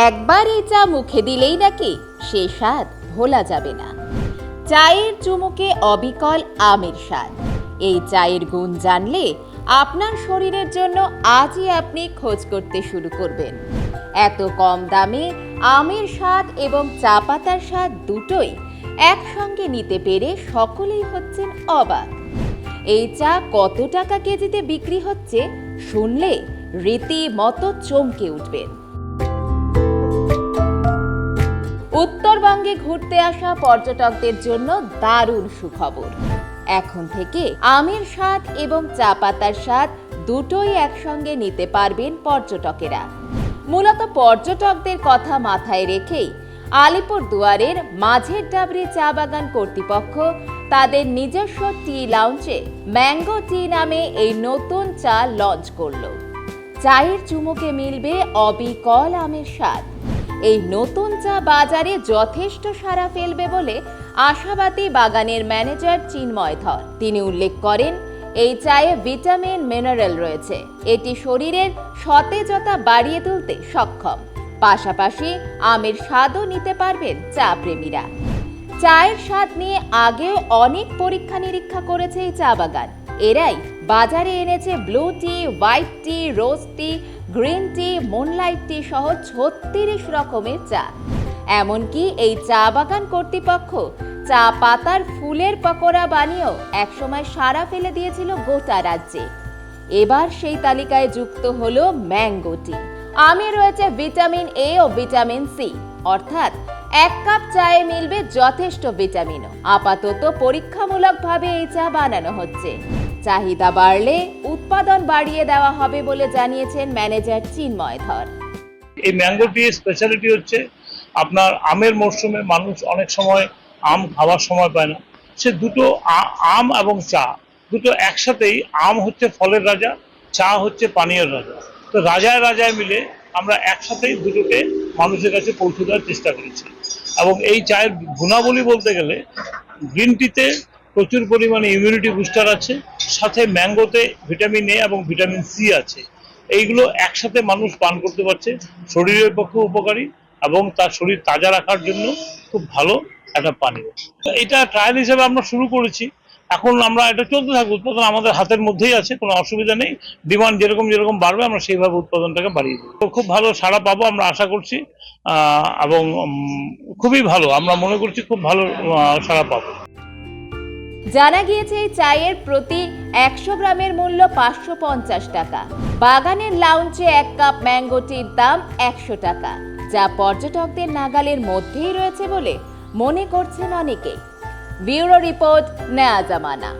একবার এই চা মুখে দিলেই নাকি সে স্বাদ ভোলা যাবে না। চায়ের চুমুকে অবিকল আমের স্বাদ। এই চায়ের গুণ জানলে আপনার শরীরের জন্য আজই আপনি খোঁজ করতে শুরু করবেন। এত কম দামে আমের স্বাদ এবং চা পাতার স্বাদ দুটোই একসঙ্গে নিতে পেরে সকলেই হচ্ছেন অবাক। এই চা কত টাকা কেজিতে বিক্রি হচ্ছে শুনলে রীতিমতো চমকে উঠবেন। উত্তরবঙ্গে ঘুরতে আসা পর্যটকদের জন্য দারুণ সুখবর। এখন থেকে আমের স্বাদ এবং চা পাতার স্বাদ দুটোই একসঙ্গে নিতে পারবেন পর্যটকেরা। মূলত পর্যটকদের কথা মাথায় রেখেই আলিপুর দুয়ারের মাঝের ডাবরি চা বাগান কর্তৃপক্ষ তাদের নিজস্ব টি লাউঞ্জে ম্যাঙ্গো টি নামে এই নতুন চা লঞ্চ করল। চায়ের চুমুকে মিলবে অবিকল আমের স্বাদ। এই নতুন চা বাজারে যথেষ্ট সাড়া ফেলবে বলে আশাবাদী বাগানের ম্যানেজার চিন্ময় ধর। তিনি উল্লেখ করেন, এই চায়ে ভিটামিন, মিনারেল রয়েছে। এটি শরীরের সতেজতা বাড়িয়ে তুলতে সক্ষম। পাশাপাশি আমের স্বাদও নিতে পারবেন চা প্রেমীরা। চায়ের স্বাদ নিয়ে আগেও অনেক পরীক্ষা নিরীক্ষা করেছে এই চা বাগান। এরাই বাজারে এনেছে blue tea white tea rose tea green tea moonlight tea সহ ছত্রিশ রকমের চা। এমনকি এই চা বাগান কর্তৃপক্ষ চা পাতার ফুলের পকোড়া বানিয়েও একসময় সারা ফেলে দিয়েছিল গোটা রাজ্যে। এবার সেই তালিকায় যুক্ত হলো ম্যাঙ্গো টি আমে রয়েছে ভিটামিন এ ও ভিটামিন সি অর্থাৎ এক কাপ চায়ে মিলবে যথেষ্ট ভিটামিনও। আপাতত পরীক্ষামূলকভাবে এই চা বানানো হচ্ছে। চাহিদা বাড়লে উৎপাদন বাড়িয়ে দেওয়া হবে বলে জানিয়েছেন ম্যানেজার চিন্ময় ধর। এই ম্যাঙ্গো টি স্পেশালিটি হচ্ছে, আপনার আমের মরশুমে মানুষ অনেক সময় আম খাওয়ার সময় পায় না। সে দুটো আম এবং চা, দুটো একসাথেই আম হচ্ছে ফলের রাজা, চা হচ্ছে পানীয়ের রাজা। তো রাজায় রাজায় মিলে আমরা একসাথেই দুটোকে মানুষের কাছে পৌঁছে দেওয়ার চেষ্টা করেছি। এবং এই চায়ের গুণাবলী বলতে গেলে গ্রিন টিতে প্রচুর পরিমাণে ইমিউনিটি বুস্টার আছে, সাথে ম্যাঙ্গোতে ভিটামিন এ এবং ভিটামিন সি আছে। এইগুলো একসাথে মানুষ পান করতে পারছে, শরীরের পক্ষে উপকারী এবং তার শরীর তাজা রাখার জন্য খুব ভালো একটা পানীয়। এটা ট্রায়াল হিসেবে আমরা শুরু করেছি। এখন আমরা এটা চলতে থাকব, উৎপাদন আমাদের হাতের মধ্যেই আছে, কোনো অসুবিধা নেই। ডিমান্ড যেরকম যেরকম বাড়বে, আমরা সেইভাবে উৎপাদনটাকে বাড়িয়ে দেবো। তো খুব ভালো সাড়া পাবো আমরা আশা করছি এবং খুবই ভালো, আমরা মনে করছি খুব ভালো সাড়া পাবো। জানা গিয়েছে এই চায়ের প্রতি একশো গ্রামের মূল্য পাঁচশো পঞ্চাশ টাকা। বাগানের লাউঞ্জে এক কাপ ম্যাঙ্গো টির দাম একশো টাকা। যা পর্যটকদের নাগালের মধ্যেই রয়েছে বলে মনে করছেন অনেকে। ব্যুরো রিপোর্ট নয়া জামানা।